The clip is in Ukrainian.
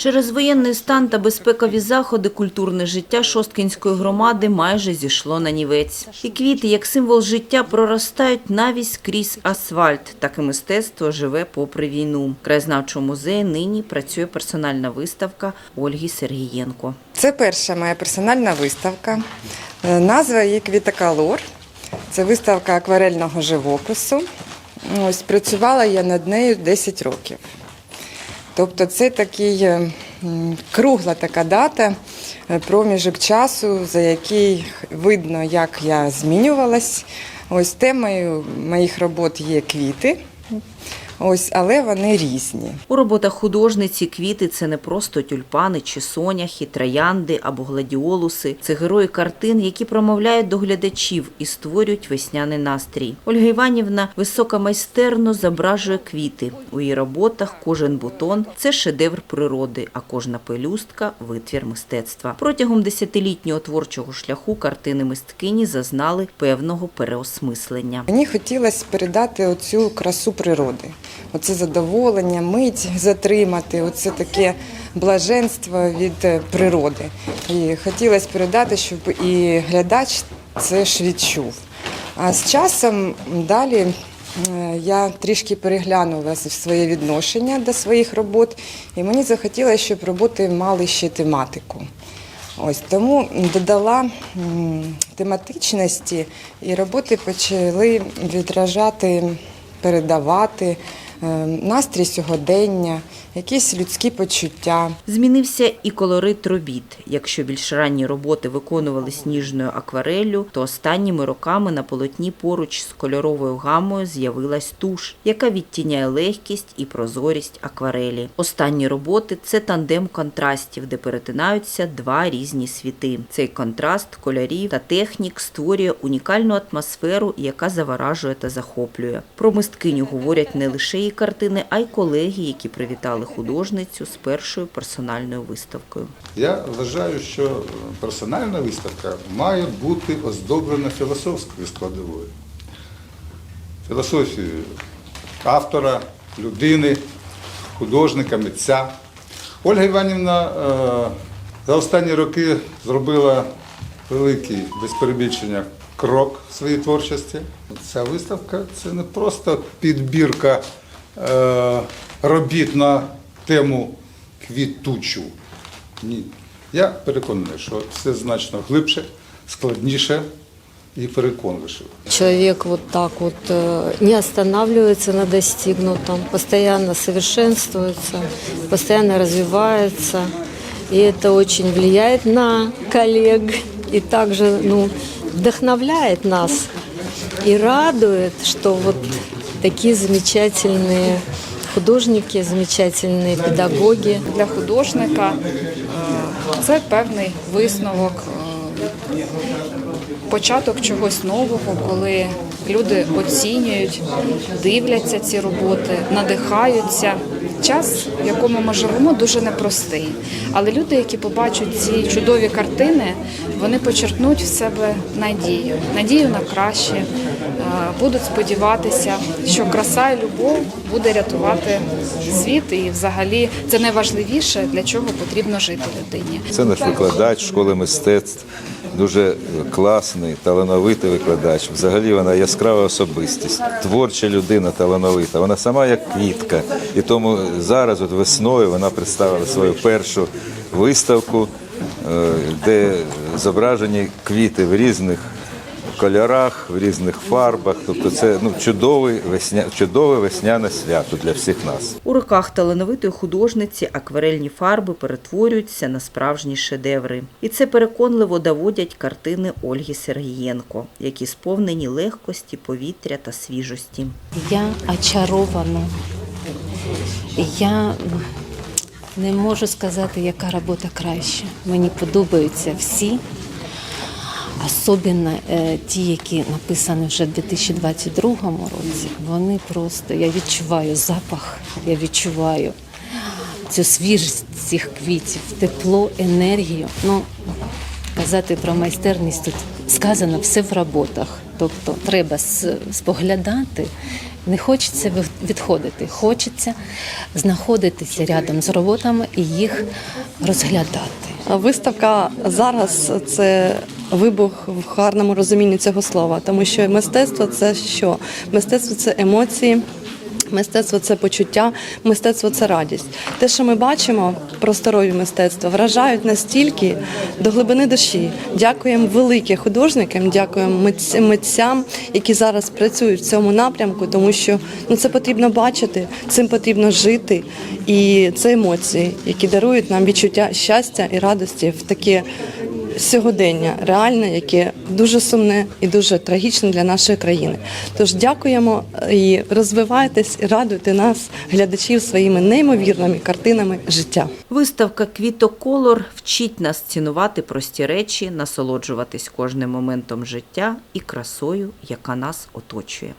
Через воєнний стан та безпекові заходи культурне життя Шосткинської громади майже зійшло на нівець. І квіти, як символ життя, проростають навіть крізь асфальт. Так і мистецтво живе попри війну. В краєзнавчому музеї нині працює персональна виставка Ольги Сергієнко. Це перша моя персональна виставка. Е, Назва її Квітокалор. Це виставка акварельного живопису. Ось працювала я над нею 10 років. Тобто це такий е, кругла така дата, е, проміжок часу, за який видно, як я змінювалась. Ось темою моїх робот є квіти, ось, але вони різні. У роботах художниці квіти це не просто тюльпани чи соняхи, троянди або гладіолуси. Це герої картин, які промовляють до глядачів і створюють весняний настрій. Ольга Іванівна високомайстерно зображує квіти. У її роботах кожен бутон це шедевр природи, а кожна пелюстка витвір мистецтва. Протягом десятилітнього творчого шляху картини мисткині зазнали певного переосмислення. Мені хотілося передати оцю красу природи, оце задоволення, мить затримати, оце таке блаженство від е, природи. І хотілося передати, щоб і глядач це ж відчув. А з часом далі е, я трішки переглянула своє відношення до своїх робот, і мені захотілося, щоб роботи мали ще тематику. Ось тому додала тематичності, і роботи почали відражати, передавати настрій сьогодення, якісь людські почуття. Змінився і колорит робіт. Якщо більш ранні роботи виконувались ніжною аквареллю, то останніми роками на полотні поруч з кольоровою гамою з'явилась туш, яка відтіняє легкість і прозорість акварелі. Останні роботи це тандем контрастів, де перетинаються два різні світи. Цей контраст кольорів та технік створює унікальну атмосферу, яка заворажує та захоплює. Про мисткиню говорять не лише її картини, а й колеги, які привітали художницю з першою персональною виставкою. Я вважаю, що персональна виставка має бути оздоблена філософською складовою. Філософією автора, людини, художника, митця. Ольга Іванівна е, за останні роки зробила великий, без перебільшення, крок в своїй творчості. Ця виставка це не просто підбірка робіт на тему квітучу. Ні. Я переконаний, що все значно глибше, складніше і переконливіше. Человек вот так вот э, не останавливается на достигнутом, постоянно совершенствуется, постоянно развивается. И это очень влияет на коллег и также ну, вдохновляет нас и радует, что вот такие замечательные художники, замечательные педагоги. для художника е, це певний висновок, е, початок чогось нового, коли люди оцінюють, дивляться ці роботи, надихаються. Час, в якому ми живемо, дуже непростий. Але люди, які побачать ці чудові картини, вони почерпнуть в себе надію, надію на краще, е, будуть сподіватися, що краса і любов буде рятувати світ, і взагалі це найважливіше, для чого потрібно жити людині. Це наш викладач школи мистецтв, дуже класний, талановитий викладач. Взагалі вона яскрава особистість, творча людина талановита. Вона сама як квітка. І тому зараз, от весною, вона представила свою першу виставку, е, де зображені квіти в різних кольорах, в різних фарбах. Тобто це ну, чудовий весня, чудове весняне свято для всіх нас. У руках талановитої художниці акварельні фарби перетворюються на справжні шедеври. І це переконливо доводять картини Ольги Сергієнко, які сповнені легкості, повітря та свіжості. Я очарована. Я не можу сказати, яка робота краще. Мені подобаються всі, особливо е, ті, які написані вже в 2022 році. Вони просто, я відчуваю запах, я відчуваю цю свіжість цих квітів, тепло, енергію. Ну, казати про майстерність тут сказано все в роботах. Тобто треба споглядати Не хочеться відходити, хочеться знаходитися рядом з роботами і їх розглядати. Виставка зараз це вибух в гарному розумінні цього слова, тому що мистецтво це що? Мистецтво це емоції. Мистецтво це почуття, мистецтво це радість. Те, що ми бачимо просторові мистецтва, вражають настільки до глибини душі. Дякуємо великим художникам, дякуємо митцям, які зараз працюють в цьому напрямку, тому що ну це потрібно бачити, цим потрібно жити. І це емоції, які дарують нам відчуття щастя і радості в таке сьогодення реальне, яке дуже сумне і дуже трагічне для нашої країни. Тож дякуємо і розвивайтесь, і радуйте нас, глядачів, своїми неймовірними картинами життя. Виставка Квітоколор вчить нас цінувати прості речі, насолоджуватись кожним моментом життя і красою, яка нас оточує.